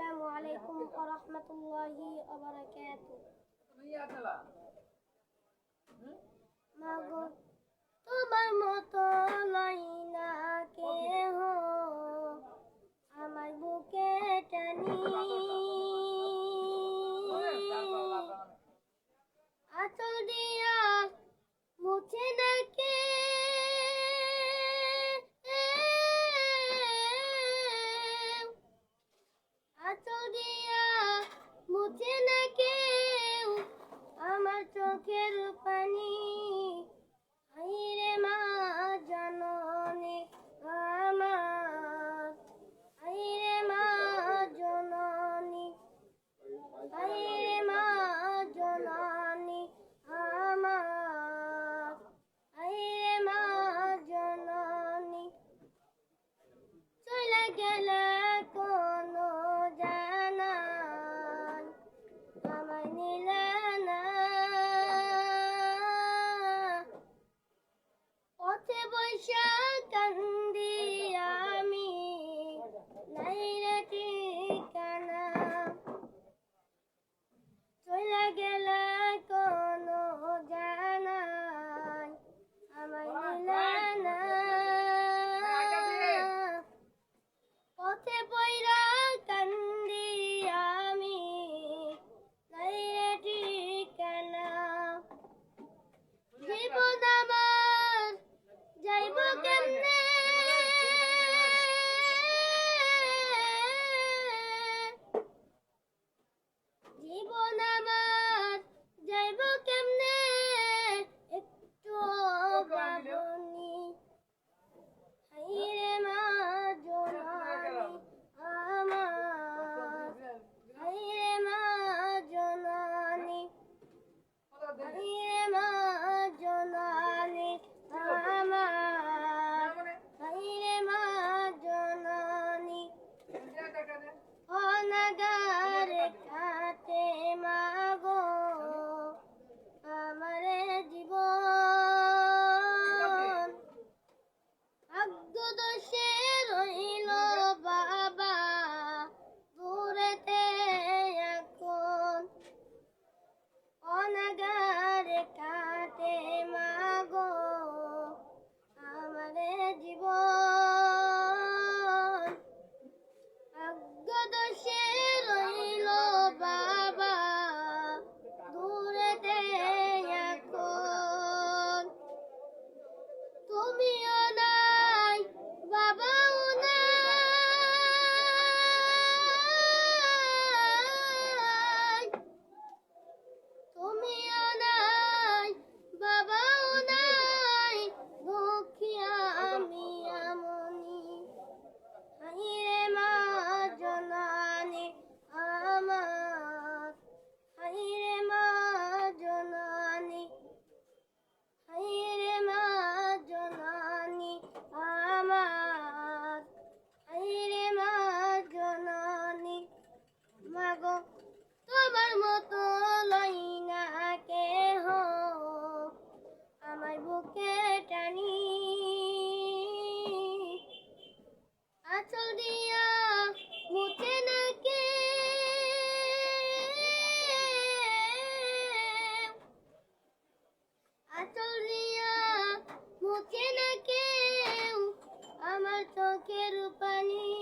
আসসালামু আলাইকুম ওয়া রাহমাতুল্লাহি ওয়া মাগো তোমার মতো মাইনা কে কেহ? আমার বুকে টানি Bye. bunny.